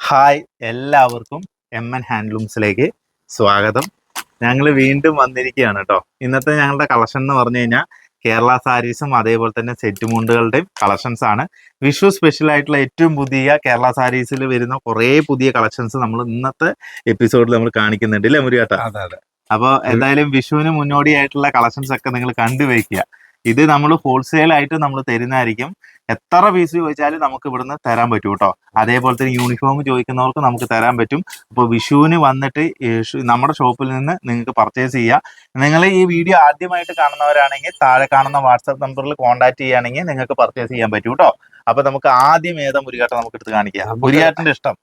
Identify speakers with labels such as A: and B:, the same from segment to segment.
A: Hi എല്ലാവർക്കും M N ഹാൻഡ്ലൂംസിലേക്ക് സ്വാഗതം. ഞങ്ങൾ വീണ്ടും വന്നിരിക്കുകയാണ് കേട്ടോ ഇന്നത്തെ ഞങ്ങളുടെ കളക്ഷൻ എന്ന് പറഞ്ഞു കഴിഞ്ഞാൽ കേരള സാരീസും അതേപോലെ തന്നെ സെറ്റ് മുണ്ടുകളുടെയും കളക്ഷൻസ് ആണ്. വിഷു സ്പെഷ്യൽ ആയിട്ടുള്ള ഏറ്റവും പുതിയ കേരള സാരീസിൽ വരുന്ന കുറേ പുതിയ കളക്ഷൻസ് നമ്മൾ ഇന്നത്തെ എപ്പിസോഡിൽ നമ്മൾ കാണിക്കുന്നുണ്ട്. അല്ലേ മുരുകാട്ട?
B: അതെ
A: അപ്പോൾ എന്തായാലും വിഷുവിന് മുന്നോടിയായിട്ടുള്ള കളക്ഷൻസ് ഒക്കെ നിങ്ങൾ കണ്ടുവയ്ക്കുക ഇത് നമ്മൾ ഹോൾസെയിൽ ആയിട്ട് നമ്മൾ തരുന്നതായിരിക്കും. എത്ര പീസ് ചോദിച്ചാലും നമുക്ക് ഇവിടുന്ന് തരാൻ പറ്റും കേട്ടോ അതേപോലെ തന്നെ യൂണിഫോം ചോദിക്കുന്നവർക്ക് നമുക്ക് തരാൻ പറ്റും. അപ്പോൾ വിഷുവിന് വന്നിട്ട് നമ്മുടെ ഷോപ്പിൽ നിന്ന് നിങ്ങൾക്ക് പർച്ചേസ് ചെയ്യാം. നിങ്ങൾ ഈ വീഡിയോ ആദ്യമായിട്ട് കാണുന്നവരാണെങ്കിൽ താഴെ കാണുന്ന വാട്സാപ്പ് നമ്പറിൽ കോൺടാക്ട് ചെയ്യുകയാണെങ്കിൽ നിങ്ങൾക്ക് പർച്ചേസ് ചെയ്യാൻ പറ്റും കേട്ടോ അപ്പൊ നമുക്ക് ആദ്യം ഏതാ മുരികാട്ടം നമുക്ക് എടുത്ത് കാണിക്കാം. മുരികാട്ടന്റെ ഇഷ്ടം.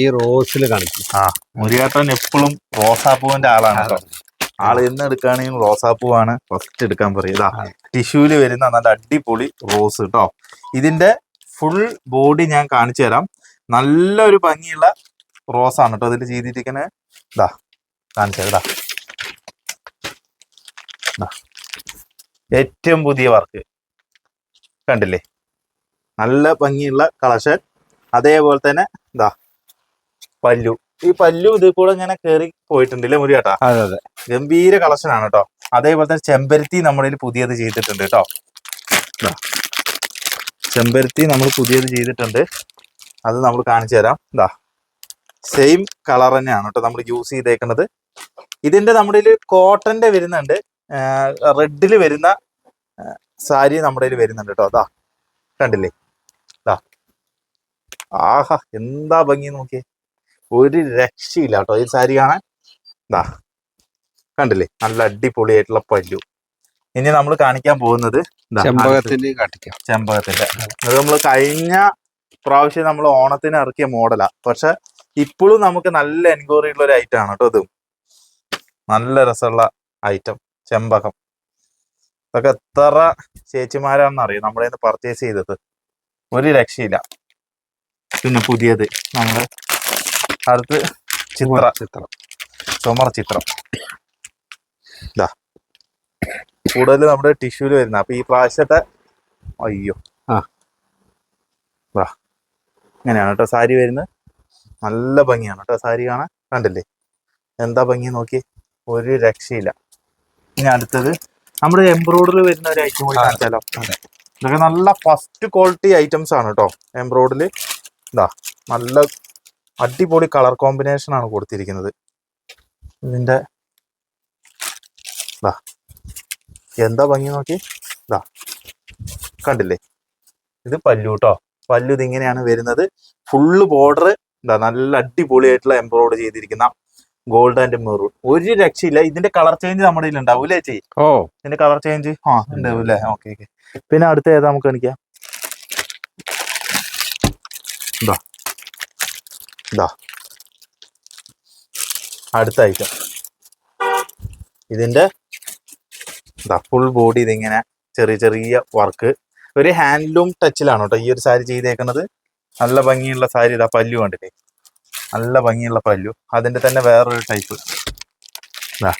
B: ഈ റോസിൽ കാണിക്കും.
A: ആ മുരികാട്ടൻ എപ്പോഴും റോസാപ്പൂവിന്റെ ആളാണ് കേട്ടോ ആൾ എന്ന് എടുക്കുകയാണെങ്കിൽ റോസാപ്പൂവാണ് ഫസ്റ്റ് എടുക്കാൻ പറയും ഇതാ. ടിഷ്യൂൽ വരുന്ന നല്ല അടിപൊളി റോസ് കേട്ടോ ഇതിന്റെ ഫുൾ ബോഡി ഞാൻ കാണിച്ചു തരാം. നല്ലൊരു ഭംഗിയുള്ള റോസ് ആണ് കേട്ടോ ഇതിൽ ചെയ്തിരിക്കുന്നത് ഇതാ കാണിച്ചു തരാം. ഏറ്റവും പുതിയ വർക്ക്. കണ്ടില്ലേ? നല്ല ഭംഗിയുള്ള കളക്ഷൻ അതേപോലെ തന്നെ ഇതാ പല്ലു. ഈ പല്ലു ഇതിൽ കൂടെ ഇങ്ങനെ കേറി പോയിട്ടുണ്ടല്ലേ മുരിയാട്ടാ
B: അതെ അതെ.
A: ഗംഭീര കളക്ഷൻ ആണ് കേട്ടോ. അതേപോലെ തന്നെ ചെമ്പരത്തി നമ്മുടെ പുതിയത് ചെയ്തിട്ടുണ്ട് കേട്ടോ. ചെമ്പരത്തി നമ്മൾ പുതിയത് ചെയ്തിട്ടുണ്ട്. അത് നമ്മൾ കാണിച്ചു തരാം. ഇതാ സെയിം കളർ തന്നെയാണ് കേട്ടോ നമ്മൾ യൂസ് ചെയ്തേക്കുന്നത്. ഇതിന്റെ നമ്മുടെ കോട്ടന്റെ വരുന്നുണ്ട്. റെഡിൽ വരുന്ന സാരി നമ്മുടെ കയ്യിൽ വരുന്നുണ്ട് കേട്ടോ. അതാ കണ്ടില്ലേ? ഇതാ ആഹാ എന്താ ഭംഗി നോക്കിയേ. ഒരു രക്ഷയില്ല കേട്ടോ ഈ സാരി കാണാൻ? ഇതാ കണ്ടില്ലേ? നല്ല അടിപൊളിയായിട്ടുള്ള പല്ലു. ഇനി നമ്മൾ കാണിക്കാൻ പോകുന്നത് ചെമ്പകത്തിന്റെ. അത് നമ്മൾ കഴിഞ്ഞ പ്രാവശ്യം നമ്മൾ ഓണത്തിന് ഇറക്കിയ മോഡലാ. പക്ഷെ ഇപ്പോഴും നമുക്ക് നല്ല എൻക്വയറി ഉള്ള ഒരു ഐറ്റം ആണ് കേട്ടോ ഇതും. നല്ല രസമുള്ള ഐറ്റം ചെമ്പകം. ഇതൊക്കെ എത്ര ചേച്ചിമാരാണെന്ന് അറിയാം? നമ്മുടെ നിന്ന് പർച്ചേസ് ചെയ്തത്. ഒരു രക്ഷയില്ല. പിന്നെ പുതിയത് നമ്മൾ അടുത്ത് ചിത്ര.
B: ചിത്രം.
A: ചുമർ ചിത്രം. ഇതാ കൂടുതൽ നമ്മുടെ ടിഷ്യൂൽ വരുന്ന. അപ്പൊ ഈ പ്രാവശ്യത്തെ അയ്യോ.
B: ആ.
A: വാ ഇങ്ങനെയാണ് കേട്ടോ സാരി വരുന്നത്. നല്ല ഭംഗിയാണ് കേട്ടോ സാരി കാണാൻ. കണ്ടില്ലേ? എന്താ ഭംഗി നോക്കി. ഒരു രക്ഷയില്ല. ഇനി അടുത്തത് നമ്മുടെ എംബ്രോയിഡറി വരുന്ന ഒരു ഐറ്റം കൂടി കാണിച്ചാലോ. ഇതൊക്കെ നല്ല ഫസ്റ്റ് ക്വാളിറ്റി ഐറ്റംസ് ആണ് കേട്ടോ. എംബ്രോയിഡറിൽ ഇതാ നല്ല അടിപൊളി കളർ കോമ്പിനേഷൻ ആണ് കൊടുത്തിരിക്കുന്നത്. ഇതിന്റെ ദാ. എന്താ ഭംഗി നോക്കി? ഇതാ കണ്ടില്ലേ? ഇത് പല്ലു കേട്ടോ പല്ലു ഇതിങ്ങനെയാണ് വരുന്നത്. ഫുള്ള് ബോർഡർ എന്താ നല്ല അടിപൊളിയായിട്ടുള്ള എംബ്രോയിഡ് ചെയ്തിരിക്കുന്ന ഗോൾഡ് ആൻഡ് മെറൂൺ ഒരു രക്ഷയില്ല. ഇതിന്റെ കളർ ചേഞ്ച് നമ്മുടെ ഇതിൽ ഉണ്ടാവൂലേ അല്ലേ ചേച്ചി?
B: ഓ.
A: ഇതിന്റെ കളർ ചേഞ്ച് ആ ഉണ്ടാവും അല്ലേ? ഓക്കെ ഓക്കെ പിന്നെ അടുത്ത ഏതാ നമുക്ക് കാണിക്കാം? ഇതാ ഇതാ അടുത്ത ഐറ്റം ഇതിന്റെ ഇതാ ഫുൾ ബോഡി ഇതിങ്ങനെ ചെറിയ ചെറിയ വർക്ക് ഒരു ഹാൻഡ്ലൂം ടച്ചിലാണ് കേട്ടോ ഈ ഒരു സാരി ചെയ്തേക്കുന്നത്. നല്ല ഭംഗിയുള്ള സാരി ഇതാ പല്ലു കണ്ടില്ലേ? നല്ല ഭംഗിയുള്ള പല്ലു. അതിന്റെ തന്നെ വേറൊരു ടൈപ്പ് ഇതാ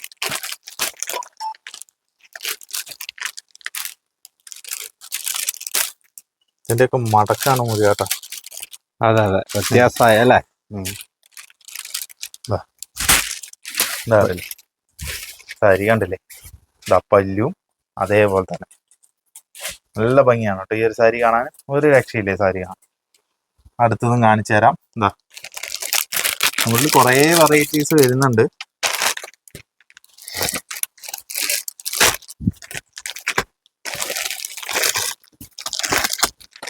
A: ഇതിന്റെയൊക്കെ മടക്കാണ് മുരിയാട്ട
B: അതെ അതെ. വ്യത്യാസമായ അല്ലേ
A: കണ്ടില്ലേ? സാരി കണ്ടില്ലേ? ഇതാ പല്ലും അതേപോലെ തന്നെ. നല്ല ഭംഗിയാണ് കേട്ടോ ഈ ഒരു സാരി കാണാൻ. ഒരു രക്ഷയില്ലേ സാരി കാണാൻ? അടുത്തതും കാണിച്ചു തരാം. എന്താ നമ്മളിൽ കുറേ വെറൈറ്റീസ് വരുന്നുണ്ട്.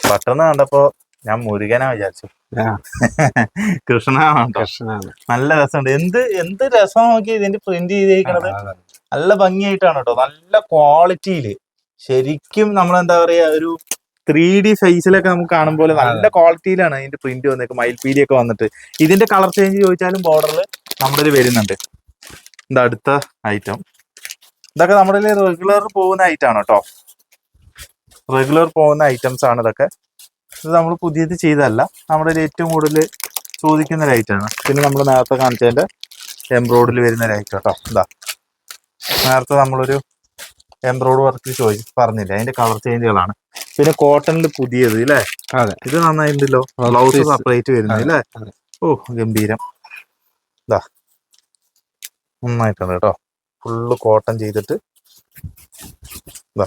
A: പെട്ടെന്ന് കണ്ടപ്പോ ഞാൻ മുരുകനാ വിചാരിച്ചു. കൃഷ്ണനാണ്?
B: കൃഷ്ണനാണ്.
A: നല്ല രസമുണ്ട്. എന്ത് എന്ത് രസം നോക്കി ഇതിന്റെ പ്രിന്റ്
B: അതെ.
A: നല്ല ഭംഗിയായിട്ടാണ് കേട്ടോ. നല്ല ക്വാളിറ്റിയിൽ ശരിക്കും നമ്മൾ എന്താ പറയാ ഒരു ത്രീ ഡി സൈസിലൊക്കെ നമുക്ക് കാണുമ്പോൾ നല്ല ക്വാളിറ്റിയിലാണ് ഇതിന്റെ പ്രിന്റ് വന്നേക്ക് മയിൽപീലി ഒക്കെ വന്നിട്ട്. ഇതിന്റെ കളർ ചേഞ്ച് ചോദിച്ചാലും ബോർഡറിൽ നമ്മുടെ വരുന്നുണ്ട്. ഇത് അടുത്ത ഐറ്റം ഇതൊക്കെ നമ്മുടെ റെഗുലർ പോകുന്ന ഐറ്റം ആണ് കേട്ടോ. റെഗുലർ പോകുന്ന ഐറ്റംസ് ആണ് ഇതൊക്കെ. ഇത് നമ്മൾ പുതിയത് ചെയ്തതല്ല. നമ്മുടെ ഏറ്റവും കൂടുതൽ ചോദിക്കുന്ന ലൈറ്റാണ് പിന്നെ നമ്മൾ നേരത്തെ കാണിച്ചതിന്റെ എംബ്രോയിഡിൽ വരുന്ന ലൈറ്റ് കേട്ടോ. ഇതാ. നേരത്തെ നമ്മളൊരു എംബ്രോയിഡ് വർക്ക് ചോദിച്ചു പറഞ്ഞില്ല? അതിന്റെ കളർ ചേഞ്ചുകളാണ് പിന്നെ കോട്ടണിൽ പുതിയത് അല്ലേ
B: അതെ.
A: ഇത് നന്നായിട്ടുണ്ടല്ലോ ബ്ലൗസ് സെപ്പറേറ്റ് വരുന്നത് അല്ലേ ഓ ഗംഭീരം. ഇതാ. നന്നായിട്ടുണ്ട് കേട്ടോ. ഫുള്ള് കോട്ടൺ ചെയ്തിട്ട്. ഇതാ.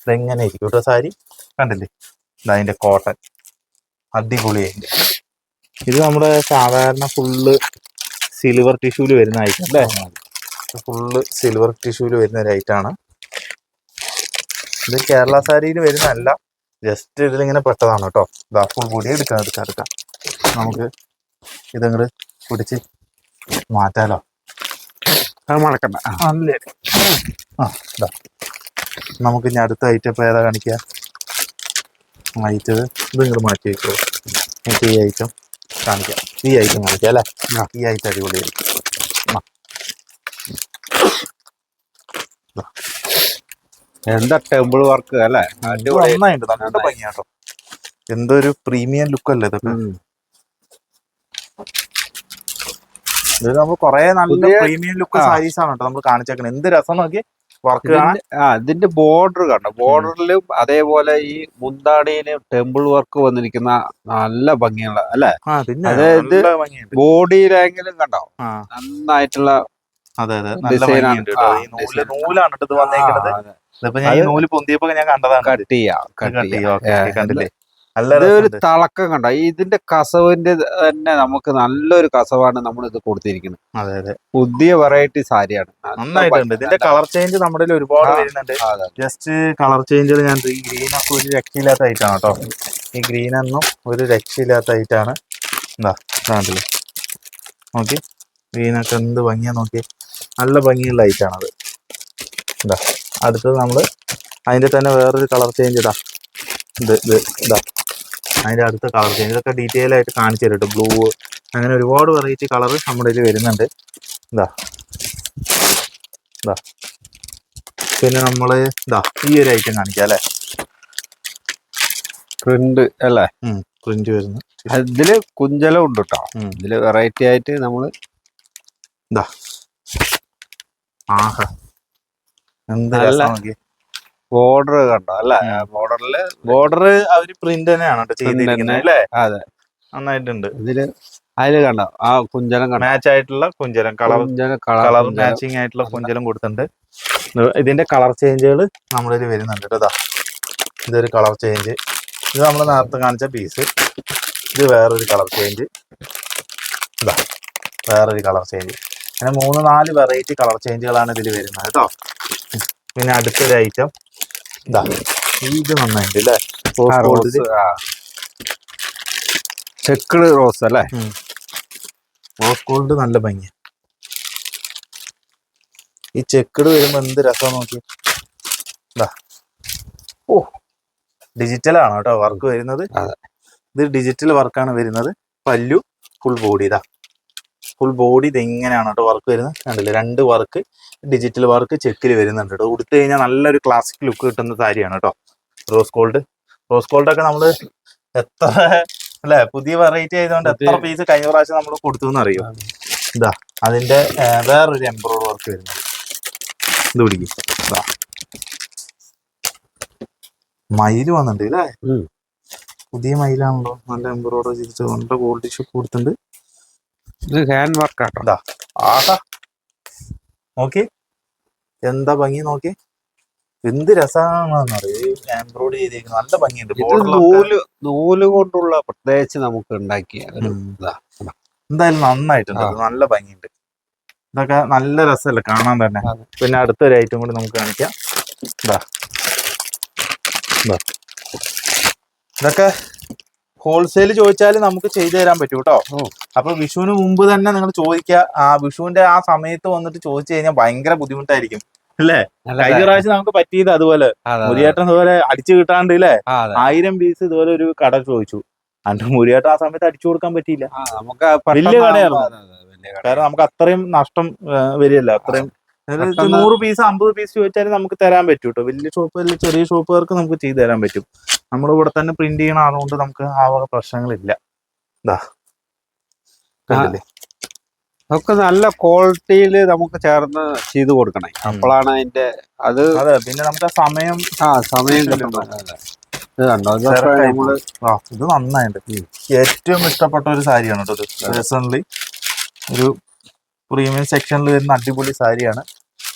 A: ഇതെങ്ങനെ ഇരിക്കും? കേട്ടോ സാരി കണ്ടില്ലേ? അതിന്റെ കോട്ടൺ. അടിപൊളിയായിട്ട് ഇത് നമ്മുടെ സാധാരണ ഫുള്ള് സിൽവർ ടിഷ്യൂൽ വരുന്ന ഐറ്റം അല്ലേ? ഫുള്ള് സിൽവർ ടിഷ്യൂൽ വരുന്ന ഒരു ഐറ്റാണ് ഇത് കേരള സാരിയിൽ വരുന്നതല്ല ജസ്റ്റ് ഇതിലിങ്ങനെ പെട്ടതാണ് കേട്ടോ. ഇതാ ഫുൾ കൂടി എടുക്കാം എടുക്കാം എടുക്കാം. നമുക്ക് ഇതങ്ങോട്ട് പിടിച്ച് മാറ്റാലോ?
B: അത് മണക്കണ്ട. ആ,
A: അല്ലേ? ആ ഇതാ നമുക്ക് ഇനി അടുത്ത ഐറ്റം ഇപ്പൊ ഏതാ കാണിക്കുക അയച്ചത് ഇത് ഇങ്ങോട്ട് മാറ്റി വെച്ചോ എനിക്ക് ഈ ഐറ്റം കാണിക്കാം. ഈ ഐറ്റം കാണിക്കാം അല്ലേ. ഈ ഐറ്റം അടിപൊളിയായിരിക്കും
B: എന്താ ടെമ്പിൾ വർക്ക് അല്ലേ?
A: നന്നായിട്ട് നല്ല. ഭംഗിയാട്ടോ. എന്തൊരു പ്രീമിയം ലുക്ക് അല്ലേ ഇതൊക്കെ. ഇത് നമ്മൾ കൊറേ നല്ല പ്രീമിയം ലുക്ക് സാരീസ് ആണ് കേട്ടോ നമ്മൾ കാണിച്ചേക്കണം. എന്ത് രസം നോക്കി വർക്ക്
B: ആ ഇതിന്റെ ബോർഡർ കണ്ടോ? ബോർഡറിലും അതേപോലെ ഈ മുന്താടിയിലും ടെമ്പിൾ വർക്ക് വന്നിരിക്കുന്ന നല്ല ഭംഗിയുള്ള അല്ലെ? അതായത് ബോഡിയിലെങ്കിലും കണ്ടോ? നന്നായിട്ടുള്ള
A: അതെ അതെ.
B: design.
A: നൂലാണ് ഇത് വന്നേക്കുന്നത് ഇതിപ്പോ ഞാൻ ഈ നൂൽ പൊന്തിയപ്പോ ഞാൻ കണ്ടതാണ്.
B: കട്ട് ചെയ്യാം
A: കണ്ടില്ലേ?
B: ഒരു
A: രസമുണ്ട്.
B: തിളക്കം കണ്ട? ഇതിന്റെ കസവിന്റെ തന്നെ നമുക്ക് നല്ലൊരു കസവാണ് നമ്മൾ ഇത് കൊടുത്തിരിക്കുന്നത്.
A: അതെ അതെ.
B: പുതിയ വെറൈറ്റി സാരിയാണ്
A: നന്നായിട്ടുണ്ട്. ഇതിന്റെ കളർ ചേഞ്ച് നമ്മുടെ ഒരുപാട്. വരുന്നുണ്ട്. ജസ്റ്റ് കളർ ചേഞ്ചിൽ ഞാൻ ഈ ഗ്രീൻ ഒക്കെ ഒരു രക്ഷയില്ലാത്ത ഐറ്റാണ് കേട്ടോ. ഈ ഗ്രീൻ ഒന്നും ഒരു രക്ഷയില്ലാത്ത ഐറ്റാണ് എന്താ ഇതാണ്ടല്ലേ നോക്കി. ഗ്രീനൊക്കെ എന്ത് ഭംഗിയാ നോക്കി. നല്ല ഭംഗിയുള്ള ഐറ്റാണത് എന്താ അടുത്തത് നമ്മൾ അതിന്റെ തന്നെ വേറൊരു കളർ ചേഞ്ച് ഇതാ. ഇത് ഇത് ഇതാ. അതിന്റെ അടുത്ത കളർ ചേഞ്ച് ഇതൊക്കെ ഡീറ്റെയിൽ ആയിട്ട് കാണിച്ചു തരും കേട്ടോ ബ്ലൂ അങ്ങനെ ഒരുപാട് വെറൈറ്റി കളർ നമ്മുടെ ഇതിൽ വരുന്നുണ്ട്. ഇതാ. ഇതാ. പിന്നെ നമ്മൾ ഇതാ ഈ ഒരു ഐറ്റം കാണിക്കാം അല്ലേ?
B: പ്രിന്റ് അല്ലേ?
A: പ്രിന്റ് വരുന്നു.
B: ഇതിൽ കുഞ്ചലം ഉണ്ട് കേട്ടോ. ഇതിൽ വെറൈറ്റി ആയിട്ട് നമ്മൾ
A: ഇതാ. ആഹാ. എന്ത്
B: ബോർഡർ കണ്ടോ? അല്ലേ. ബോർഡറിൽ
A: ബോർഡർ അവർ പ്രിന്റ് തന്നെയാണ് ചെയ്തിരിക്കുന്നത് അല്ലേ?
B: അതെ.
A: നന്നായിട്ടുണ്ട്.
B: ഇതിൽ അതിൽ കണ്ടോ? ആ കുഞ്ചലം
A: മാച്ച് ആയിട്ടുള്ള കുഞ്ചലം കളർ കളർ മാച്ചിങ് ആയിട്ടുള്ള കുഞ്ചലം കൊടുത്തിട്ടുണ്ട്. ഇതിന്റെ കളർ ചേഞ്ചുകൾ നമ്മളിൽ വരുന്നുണ്ട് കേട്ടോ ഇതൊരു കളർ ചേഞ്ച്. ഇത് നമ്മൾ നേരത്തെ കാണിച്ച പീസ്. ഇത് വേറൊരു കളർ ചേഞ്ച്. ഇതാ വേറൊരു കളർ ചേഞ്ച്. അങ്ങനെ മൂന്ന് നാല് വെറൈറ്റി കളർ ചേഞ്ചുകളാണ് ഇതിൽ വരുന്നത് കേട്ടോ. പിന്നെ അടുത്തൊരു ഐറ്റം ഇതാ ഇത് നന്നായിട്ട് അല്ലേ റോസ്
B: ചെക്കിട് റോസ് അല്ലേ?
A: റോസ് ഗോൾഡ് നല്ല ഭംഗി. ഈ ചെക്കിട് വരുമ്പോ എന്ത് രസം നോക്കി ഇതാ ഓ ഡിജിറ്റൽ ആണ് കേട്ടോ വർക്ക് വരുന്നത്. ഇത് ഡിജിറ്റൽ വർക്കാണ് വരുന്നത്. പല്ലു ഫുൾ ബോഡി ഇതാ ഫുൾ ബോഡി ഇത് എങ്ങനെയാണ് കേട്ടോ വർക്ക് വരുന്നത്. കണ്ടില്ലേ? രണ്ട് വർക്ക് ഡിജിറ്റൽ വർക്ക് ചെക്കിൽ വരുന്നുണ്ട് കേട്ടോ ഉടുത്തു കഴിഞ്ഞാൽ നല്ലൊരു ക്ലാസിക് ലുക്ക് കിട്ടുന്ന സാരിയാണ് കേട്ടോ റോസ് ഗോൾഡ് റോസ് ഗോൾഡ് ഒക്കെ നമ്മൾ എത്ര അല്ലെ പുതിയ വെറൈറ്റി ആയതുകൊണ്ട് എത്ര പീസ് കഴിഞ്ഞ പ്രാവശ്യം നമ്മൾ കൊടുത്തു എന്നറിയോ ഇതാ അതിന്റെ വേറൊരു എംബ്രോയിഡ് വർക്ക് വരുന്നത് ഇത് പിടിക്കും. ഇതാ. മയിൽ വന്നിട്ടുണ്ട് അല്ലേ പുതിയ മയിലാണല്ലോ. നല്ല എംബ്രോയിഡറി ചെയ്തിട്ട് നല്ല ഗോൾഡ് ഷോപ്പ് കൊടുത്തിട്ടുണ്ട്.
B: ഇത് ഹാൻഡ് വർക്ക് ആട്ടോ
A: ഇതാ. ആഹാ. നോക്കി. എന്താ ഭംഗി നോക്കി. എന്ത് രസമാണെന്നറിയോ എംബ്രോയിഡറി ചെയ്തേക്കുന്നത് നല്ല ഭംഗിയുണ്ട്.
B: നൂൽ നൂൽ കൊണ്ടുള്ള പ്രത്യേകിച്ച് നമുക്ക് ഉണ്ടാക്കിയ
A: എന്തായാലും നന്നായിട്ടുണ്ട്. നല്ല ഭംഗിയുണ്ട്. ഇതൊക്കെ നല്ല രസമല്ലേ? കാണാൻ തന്നെ. പിന്നെ അടുത്തൊരു ഐറ്റം കൂടി നമുക്ക് കാണിക്കാം. ഇതാ. ഇതൊക്കെ ഹോൾസെയിൽ ചോദിച്ചാൽ നമുക്ക് ചെയ്തു തരാൻ പറ്റും കേട്ടോ. അപ്പൊ വിഷുവിന് മുമ്പ് തന്നെ നിങ്ങൾ ചോദിക്കുക. ആ വിഷുവിന്റെ ആ സമയത്ത് വന്നിട്ട് ചോദിച്ചു കഴിഞ്ഞാൽ ഭയങ്കര ബുദ്ധിമുട്ടായിരിക്കും. അല്ലേ? കഴിഞ്ഞ പ്രാവശ്യം നമുക്ക് പറ്റിയത് അതുപോലെ.
B: അതെ, അതെ.
A: മുരിയേട്ടൻ ഇതുപോലെ അടിച്ചു കിട്ടാണ്ട് ഇല്ലേ? ആയിരം പീസ് ഇതുപോലെ ഒരു കട ചോദിച്ചു. അണ്ട് മുരിയേട്ടൻ ആ സമയത്ത് അടിച്ചു കൊടുക്കാൻ പറ്റിയില്ല. വലിയ
B: കടയാണ്
A: കടയായിരുന്നു. കാരണം നമുക്ക് അത്രയും നഷ്ടം വരികയല്ല. അത്രയും നൂറ് പീസ് അമ്പത് പീസ് ചോദിച്ചാലും നമുക്ക് തരാൻ പറ്റും കേട്ടോ വലിയ ഷോപ്പ് ചെറിയ ഷോപ്പുകാർക്ക് നമുക്ക് ചെയ്തു തരാൻ പറ്റും. നമ്മുടെ ഇവിടെ തന്നെ പ്രിന്റ് ചെയ്യണ അതുകൊണ്ട് നമുക്ക് ആ വക പ്രശ്നങ്ങളില്ല. ഇതാ
B: ഒക്കെ നല്ല ക്വാളിറ്റിയിൽ നമുക്ക് ചേർന്ന് ചെയ്ത് കൊടുക്കണേ. അപ്പോഴാണ് അതിന്റെ അത്
A: അതെ പിന്നെ നമുക്ക് സമയം
B: ആ സമയം. ഇത് കണ്ടോ?
A: നമ്മൾ ഇത് നന്നായിട്ടുണ്ട്. ഏറ്റവും ഇഷ്ടപ്പെട്ട ഒരു സാരിയാണ് കേട്ടോ ഇത്. പേഴ്സണലി ഒരു പ്രീമിയം സെക്ഷനിൽ വരുന്ന അടിപൊളി സാരിയാണ്.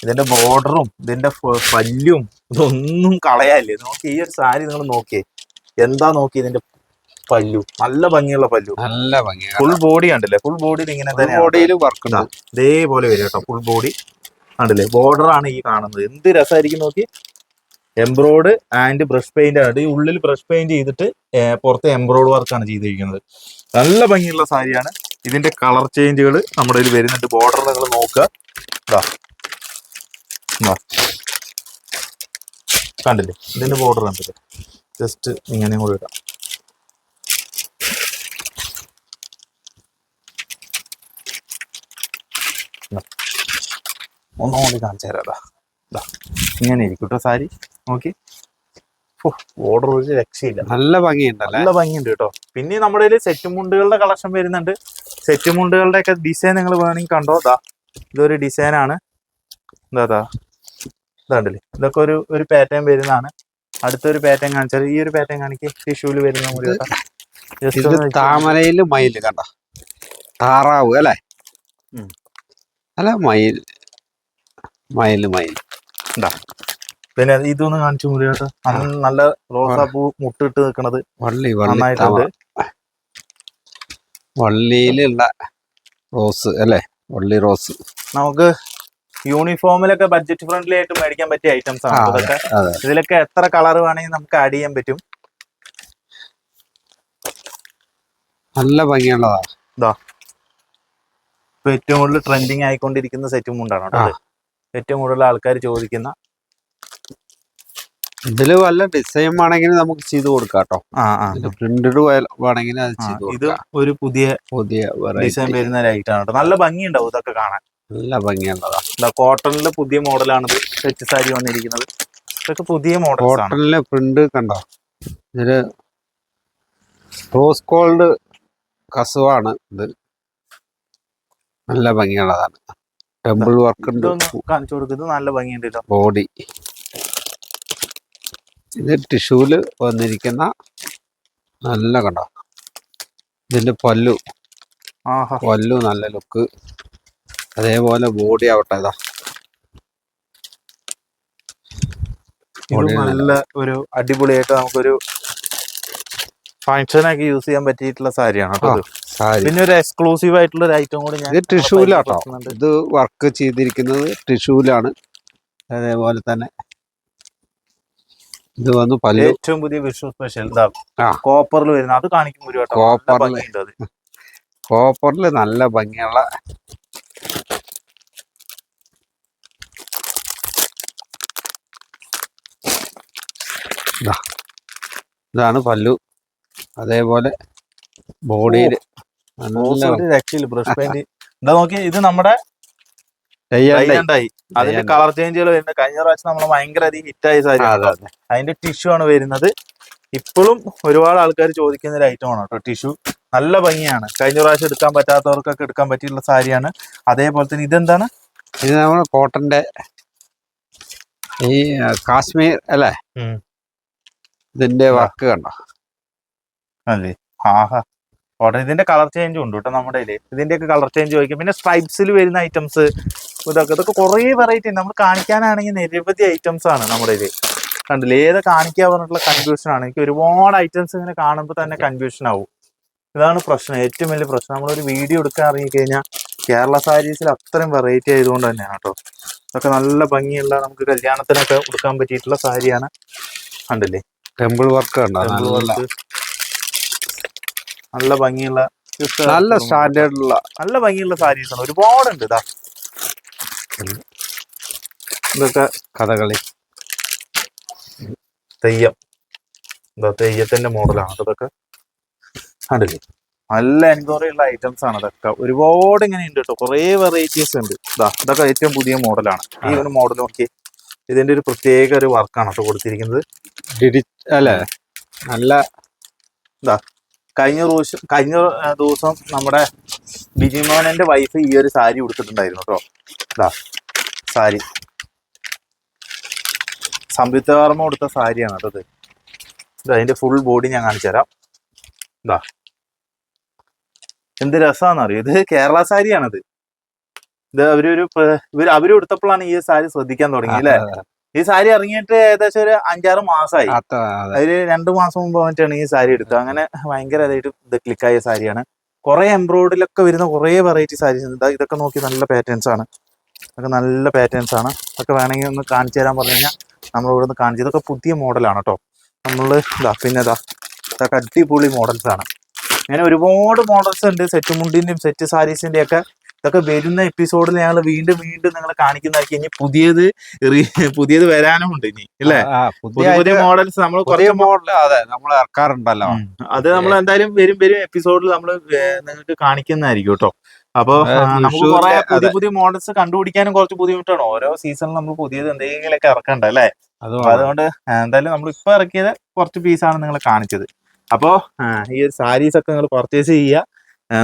A: ഇതിന്റെ ബോർഡറും ഇതിന്റെ പല്ലും ഇതൊന്നും കളയാല്ലേ നോക്കി ഈ ഒരു സാരി നിങ്ങൾ നോക്കിയേ. എന്താ നോക്കി ഇതിന്റെ പല്ലു? നല്ല ഭംഗിയുള്ള പല്ലു.
B: നല്ല ഭംഗി
A: ഫുൾ ബോഡി കണ്ടില്ലേ? ഫുൾ ബോഡിയിൽ ഇങ്ങനെ തന്നെ
B: ബോഡിയിൽ വർക്ക്
A: ഇതേപോലെ വരും കേട്ടോ. ഫുൾ ബോഡി കണ്ടില്ലേ? ബോർഡർ ആണ് ഈ കാണുന്നത്. എന്ത് രസമായിരിക്കും നോക്കി എംബ്രോയ്ഡ് ആൻഡ് ബ്രഷ് പെയിന്റ് ആണ്. ഈ ഉള്ളിൽ ബ്രഷ് പെയിന്റ് ചെയ്തിട്ട് പുറത്തെ എംബ്രോയ്ഡ് വർക്കാണ് ചെയ്തിരിക്കുന്നത്. നല്ല ഭംഗിയുള്ള സാരിയാണ്. ഇതിന്റെ കളർ ചേഞ്ചുകൾ നമ്മുടെ ഇതിൽ വരുന്നുണ്ട്. ബോർഡർ നിങ്ങൾ നോക്കുക. കണ്ടില്ലേ? ഇതിന്റെ ബോർഡർ കണ്ടില്ലേ? ജസ്റ്റ് ഇങ്ങനെ കൂടി ഇടാം. ഒന്നും കൂടി കാണിച്ചു തരാം. ഇങ്ങനെ ഇരിക്കും കേട്ടോ സാരി. നോക്കി. ഓർഡർ ഒരു രക്ഷയില്ല.
B: നല്ല ഭംഗിയുണ്ട്
A: നല്ല ഭംഗിയുണ്ട് കേട്ടോ പിന്നെ നമ്മുടെ കയ്യിൽ സെറ്റ് മുണ്ടുകളുടെ കളക്ഷൻ വരുന്നുണ്ട്. സെറ്റ് മുണ്ടുകളുടെ ഒക്കെ ഡിസൈൻ നിങ്ങൾ വേണമെങ്കിൽ കണ്ടോ? ദാ ഇതൊരു ഡിസൈനാണ് എന്താ ഇതാ ഇതാണ്ടല്ലേ? ഇതൊക്കെ ഒരു ഒരു പാറ്റേൺ വരുന്നതാണ്. അടുത്തൊരു പാറ്റേൺ കാണിച്ചാൽ ഈ ഒരു പാറ്റേൺ കാണിക്ക് ടിഷ്യൂൽ വരുന്ന മുറി
B: താമരയിൽ മയിൽ കണ്ട? താറാവ് അല്ലേ. അല്ല മയിൽ. മയിൽ മയിൽ.
A: പിന്നെ ഇതൊന്ന് കാണിച്ചു മുറി നല്ല റോസാപ്പൂ മുട്ടിട്ട് നിൽക്കണത്
B: വള്ളി വള്ളി.
A: നന്നായിട്ടുണ്ട്.
B: വള്ളിയിലുള്ള റോസ് അല്ലേ? വള്ളി റോസ്.
A: നമുക്ക് യൂണിഫോമിലൊക്കെ ബഡ്ജറ്റ് ഫ്രണ്ട്ലി ആയിട്ട് മേടിക്കാൻ പറ്റിയ ഐറ്റംസ് ആണ്. ഇതൊക്കെ ഇതിലൊക്കെ എത്ര കളർ വേണമെങ്കിൽ നമുക്ക് ആഡ് ചെയ്യാൻ പറ്റും.
B: നല്ല ഭംഗിയുള്ളതാ.
A: ഇപ്പൊ ഏറ്റവും കൂടുതൽ ട്രെൻഡിങ് ആയിക്കൊണ്ടിരിക്കുന്ന സെറ്റും കേട്ടോ ഏറ്റവും കൂടുതൽ ആൾക്കാർ ചോദിക്കുന്ന
B: ഇതിൽ വല്ല ഡിസൈൻ വേണമെങ്കിൽ നമുക്ക് ചെയ്ത്
A: കൊടുക്കാട്ടോ
B: പ്രിന്റഡ് വേണമെങ്കിൽ അത്
A: ആ,
B: ചെയ്ത്
A: ഇത് ഒരു പുതിയ
B: പുതിയ
A: ഡിസൈൻ വരുന്ന ലൈറ്റ് ആണ് നല്ല ഭംഗിയുണ്ടാവും ഇതൊക്കെ കാണാൻ.
B: നല്ല ഭംഗിയുള്ളതാ.
A: കോട്ടണിലെ പുതിയ മോഡലാണിത്. സെറ്റ് സാരി വന്നിരിക്കുന്നത്. ഇതൊക്കെ പുതിയ മോഡൽ
B: കോട്ടണിലെ പ്രിന്റ് കണ്ടോ? ഇതിൽ റോസ് ഗോൾഡ് കസുവാണ് ഇത്. നല്ല ഭംഗിയുള്ളതാണ്. ടെമ്പിൾ വർക്ക് ഉണ്ട്.
A: കാണിച്ചു കൊടുക്കുന്നത് നല്ല ഭംഗിയുണ്ട്
B: ബോഡി. ഇത് ടിഷ്യൂൽ വന്നിരിക്കുന്ന നല്ല കണ്ടോ? ഇതിന്റെ പല്ലു. പല്ലു നല്ല ലുക്ക്. അതേപോലെ ബോഡി ആവട്ടെ ഇതാ
A: നല്ല ഒരു അടിപൊളിയായിട്ട് നമുക്കൊരു ഫങ്ഷനൊക്കെ യൂസ് ചെയ്യാൻ പറ്റിയിട്ടുള്ള സാരിയാണ് പിന്നെ ഒരു എക്സ്ക്ലൂസീവ് ആയിട്ടുള്ള ഒരു ഐറ്റം കൂടി ഞാൻ
B: ഇത് ടിഷ്യൂലാട്ടോ ഇത് വർക്ക് ചെയ്തിരിക്കുന്നത് ടിഷ്യൂലാണ് അതേപോലെ തന്നെ ഇത് വന്നു പല
A: ഏറ്റവും പുതിയ വിഷു സ്പെഷ്യൽ കോപ്പറിൽ വരുന്ന അത് കാണിക്കും കോപ്പറിൽ
B: കോപ്പറിൽ നല്ല ഭംഗിയുള്ള ഇതാ. ഇതാണ് പല്ലു. അതേപോലെ ബോഡിയിൽ
A: രക്ഷയില്ല ബ്രഷ് പെയിന്റ് എന്താ നോക്കി ഇത് നമ്മുടെ അതിന്റെ കളർ ചേഞ്ചുകൾ വരുന്നത് കഴിഞ്ഞ പ്രാവശ്യം നമ്മൾ ഭയങ്കര അധികം ഹിറ്റായ സാരി
B: അതെ, അതെ.
A: അതിന്റെ ടിഷ്യൂ ആണ് വരുന്നത്. ഇപ്പോഴും ഒരുപാട് ആൾക്കാർ ചോദിക്കുന്ന ഒരു ഐറ്റം ആണ് കേട്ടോ ടിഷ്യൂ നല്ല ഭംഗിയാണ്. കഴിഞ്ഞ പ്രാവശ്യം എടുക്കാൻ പറ്റാത്തവർക്കൊക്കെ എടുക്കാൻ പറ്റിയിട്ടുള്ള സാരിയാണ്. അതേപോലെ തന്നെ ഇതെന്താണ്?
B: ഇത് നമ്മുടെ കോട്ടന്റെ ഈ കാശ്മീർ അല്ലേ. ഇതിന്റെ വർക്ക് കണ്ടോ?
A: അതെ. ആഹാ. ഇതിന്റെ കളർ ചേഞ്ച് ഉണ്ട് കേട്ടോ നമ്മുടെ ഇതിന്റെ ഇതിന്റെയൊക്കെ കളർ ചേഞ്ച് ചോദിക്കും. പിന്നെ സ്ട്രൈപ്സിൽ വരുന്ന ഐറ്റംസ് ഇതൊക്കെ ഇതൊക്കെ കുറേ വെറൈറ്റി നമ്മൾ കാണിക്കാനാണെങ്കിൽ നിരവധി ഐറ്റംസ് ആണ് നമ്മുടെ ഇതിൽ കണ്ടില്ലേ? ഏത് കാണിക്കാൻ പറഞ്ഞിട്ടുള്ള കൺഫ്യൂഷൻ ആണ്. എനിക്ക് ഒരുപാട് ഐറ്റംസ് ഇങ്ങനെ കാണുമ്പോൾ തന്നെ കൺഫ്യൂഷൻ ആവും. ഇതാണ് പ്രശ്നം. ഏറ്റവും വലിയ പ്രശ്നം. നമ്മളൊരു വീഡിയോ എടുക്കാൻ ഇറങ്ങി കഴിഞ്ഞാൽ കേരള സാരീസിൽ അത്രയും വെറൈറ്റി ആയതുകൊണ്ട് തന്നെയാണ് കേട്ടോ. ഇതൊക്കെ നല്ല ഭംഗിയുള്ള നമുക്ക് കല്യാണത്തിനൊക്കെ കൊടുക്കാൻ പറ്റിയിട്ടുള്ള സാരിയാണ്. കണ്ടില്ലേ?
B: ടെമ്പിൾ വർക്ക് നല്ല
A: ഭംഗിയുള്ള
B: നല്ല
A: സ്റ്റാൻഡേർഡ്
B: സ്റ്റാൻഡേർഡുള്ള
A: നല്ല ഭംഗിയുള്ള സാരീസ് ആണ്. ഒരുപാടുണ്ട് ഇതാ. ഇതൊക്കെ
B: കഥകളി.
A: തെയ്യം. എന്താ തെയ്യത്തിന്റെ മോഡലാണ് അതൊക്കെ. കണ്ടില്ലേ? നല്ല എൻക്വയറി ഉള്ള ഐറ്റംസ് ആണ് ഇതൊക്കെ ഒരുപാട് ഇങ്ങനെ ഉണ്ട് കേട്ടോ. കുറേ വെറൈറ്റീസ് ഉണ്ട്. ഇതാ ഇതൊക്കെ ഏറ്റവും പുതിയ മോഡലാണ് ഈ ഒരു മോഡൽ നോക്കി. ഇതിന്റെ ഒരു പ്രത്യേക ഒരു വർക്കാണ് കേട്ടോ കൊടുത്തിരിക്കുന്നത്.
B: അല്ലേ? നല്ല
A: കഴിഞ്ഞ ദിവസം കഴിഞ്ഞ ദിവസം നമ്മുടെ ബിജിമോനന്റെ വൈഫ് ഈ ഒരു സാരി ഉടുത്തിട്ടുണ്ടായിരുന്നു കേട്ടോ. ഇതാ സാരി. സംയുക്ത വർമ്മ കൊടുത്ത സാരിയാണ് കേട്ടത് ഇത്. അതിന്റെ ഫുൾ ബോഡി ഞാൻ കാണിച്ചു തരാം. ഇതാ എന്ത് രസമാണെന്നറിയോ ഇത് കേരള സാരിയാണിത്. ഇത് അവരൊരു അവർ എടുത്തപ്പോഴാണ് ഈ സാരി ശ്രദ്ധിക്കാൻ തുടങ്ങി അല്ലേ? ഈ സാരി ഇറങ്ങിയിട്ട് ഏകദേശം ഒരു അഞ്ചാറ് മാസമായി അതിൽ രണ്ടു മാസം മുമ്പ് വന്നിട്ടാണ് ഈ സാരി എടുത്തത്. അങ്ങനെ ഭയങ്കര അതായിട്ട് ഇത് ക്ലിക്കായ സാരിയാണ്. കുറെ എംബ്രോയിഡിലൊക്കെ വരുന്ന കുറെ വെറൈറ്റി സാരീസ് ഉണ്ട്. ഇതൊക്കെ നോക്കി നല്ല പാറ്റേൺസ് ആണ്. ഇതൊക്കെ നല്ല പാറ്റേൺസ് ആണ്. അതൊക്കെ വേണമെങ്കിൽ ഒന്ന് കാണിച്ചു തരാൻ പറഞ്ഞു കഴിഞ്ഞാൽ നമ്മൾ ഇവിടെ നിന്ന് കാണിച്ചു ഇതൊക്കെ പുതിയ മോഡലാണ് കേട്ടോ. നമ്മൾ ഇതാ പിന്നെ ഇതാ ഇതൊക്കെ അടിപൊളി മോഡൽസ് ആണ്. അങ്ങനെ ഒരുപാട് മോഡൽസ് ഉണ്ട്. സെറ്റ് മുണ്ടിന്റെയും സെറ്റ് സാരീസിന്റെയും ഒക്കെ ഇതൊക്കെ വരുന്ന എപ്പിസോഡിൽ ഞങ്ങൾ വീണ്ടും വീണ്ടും നിങ്ങളെ കാണിക്കുന്നതാക്കി ഇനി പുതിയത് പുതിയത് വരാനും ഉണ്ട് ഇനി അല്ലേ? പുതിയ
B: പുതിയ
A: മോഡൽസ് നമ്മൾ കുറച്ച്
B: മോഡൽ അതെ നമ്മൾ ഇറക്കാറുണ്ടല്ലോ.
A: അത് നമ്മൾ എന്തായാലും വരും വരും എപ്പിസോഡിൽ നമ്മൾ നിങ്ങൾക്ക് കാണിക്കുന്നതായിരിക്കും കേട്ടോ. അപ്പൊ നമുക്ക് കുറെ പുതിയ പുതിയ മോഡൽസ് കണ്ടുപിടിക്കാനും കുറച്ച് ബുദ്ധിമുട്ടാണ്. ഓരോ സീസണിൽ നമ്മൾ പുതിയത് എന്തെങ്കിലുമൊക്കെ ഇറക്കണ്ട അല്ലേ? അതുകൊണ്ട് എന്തായാലും നമ്മൾ ഇപ്പൊ ഇറക്കിയത് കുറച്ച് പീസാണ് നിങ്ങൾ കാണിച്ചത്. അപ്പോ ഈ ഒരു സാരീസ് ഒക്കെ നിങ്ങൾ പർച്ചേസ് ചെയ്യുക.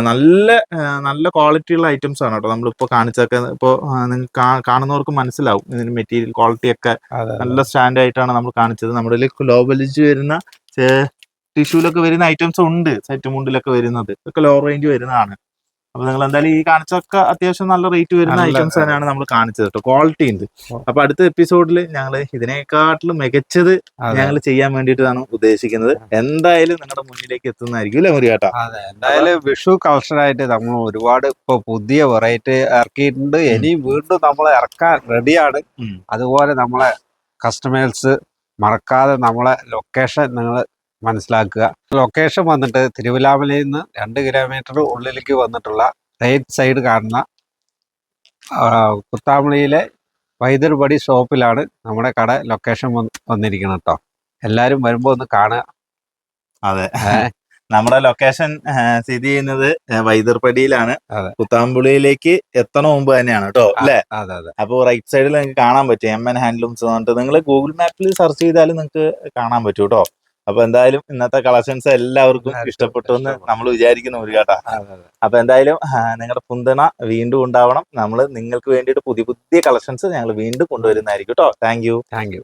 A: നല്ല നല്ല ക്വാളിറ്റിയുള്ള ഐറ്റംസ് ആണ് കേട്ടോ. നമ്മളിപ്പോ കാണിച്ചൊക്കെ ഇപ്പോ നിങ്ങൾക്ക് കാണുന്നവർക്ക് മനസ്സിലാവും. ഇതിന്റെ മെറ്റീരിയൽ ക്വാളിറ്റി ഒക്കെ നല്ല സ്റ്റാൻഡ് ആയിട്ടാണ് നമ്മൾ കാണിച്ചത്. നമ്മുടെ ലോ വലിച്ച് വരുന്ന ടിഷ്യൂലൊക്കെ വരുന്ന ഐറ്റംസ് ഉണ്ട്. സെറ്റ് മുണ്ടിലൊക്കെ വരുന്നത്. ഇതൊക്കെ ലോ റേഞ്ച് വരുന്നതാണ്. അപ്പൊ നിങ്ങൾ എന്തായാലും ഈ കാണിച്ചൊക്കെ അത്യാവശ്യം നല്ല റേറ്റ് വരുന്ന ഐറ്റംസ് തന്നെയാണ് നമ്മൾ കാണിച്ചത് കേട്ടോ ക്വാളിറ്റി ഉണ്ട്. അപ്പൊ അടുത്ത എപ്പിസോഡിൽ ഞങ്ങൾ ഇതിനെക്കാട്ടിലും മികച്ചത് ഞങ്ങൾ ചെയ്യാൻ വേണ്ടിയിട്ടാണ് ഉദ്ദേശിക്കുന്നത്. എന്തായാലും നിങ്ങളുടെ മുന്നിലേക്ക് എത്തുന്നതായിരിക്കും അല്ലേ മുരിയാട്ടാ
B: അതെ എന്തായാലും വിഷു കൾച്ചറായിട്ട് നമ്മൾ ഒരുപാട് ഇപ്പൊ പുതിയ വെറൈറ്റി ഇറക്കിയിട്ടുണ്ട്. ഇനി വീണ്ടും നമ്മൾ ഇറക്കാൻ റെഡിയാണ് അതുപോലെ നമ്മളെ കസ്റ്റമേഴ്സ് മറക്കാതെ നമ്മളെ ലൊക്കേഷൻ നിങ്ങൾ മനസ്സിലാക്കുക. ലൊക്കേഷൻ വന്നിട്ട് തിരുവിലാമലയിൽ നിന്ന് രണ്ട് കിലോമീറ്റർ ഉള്ളിലേക്ക് വന്നിട്ടുള്ള റൈറ്റ് സൈഡ് കാണുന്ന കുത്താമണിയിലെ വൈദ്യുർപടി ഷോപ്പിലാണ് നമ്മുടെ കട ലൊക്കേഷൻ വന്നിരിക്കുന്നത് കേട്ടോ എല്ലാവരും വരുമ്പോൾ ഒന്ന് കാണുക.
A: അതെ. നമ്മുടെ ലൊക്കേഷൻ സ്ഥിതി ചെയ്യുന്നത്
B: വൈദർപടിയിലാണ്.
A: കുത്താമ്പുളിയിലേക്ക് എത്തണ മുമ്പ് തന്നെയാണ് കേട്ടോ അല്ലെ?
B: അതെ അതെ.
A: അപ്പോൾ റൈറ്റ് സൈഡിൽ നിങ്ങൾക്ക് കാണാൻ പറ്റും. എം എൻ ഹാൻഡ്ലൂംസ് പറഞ്ഞിട്ട്. നിങ്ങൾ ഗൂഗിൾ മാപ്പിൽ സെർച്ച് ചെയ്താലും നിങ്ങൾക്ക് കാണാൻ പറ്റും കേട്ടോ അപ്പൊ എന്തായാലും ഇന്നത്തെ കളക്ഷൻസ് എല്ലാവർക്കും ഇഷ്ടപ്പെട്ടു എന്ന് നമ്മൾ വിചാരിക്കുന്നു ഒരു കേട്ടാ. അപ്പൊ എന്തായാലും നിങ്ങളുടെ പുന്തണ വീണ്ടും ഉണ്ടാവണം. നമ്മൾ നിങ്ങൾക്ക് വേണ്ടിയിട്ട് പുതിയ പുതിയ കളക്ഷൻസ് ഞങ്ങൾ വീണ്ടും കൊണ്ടുവരുന്നതായിരിക്കും കേട്ടോ. Thank you
B: thank you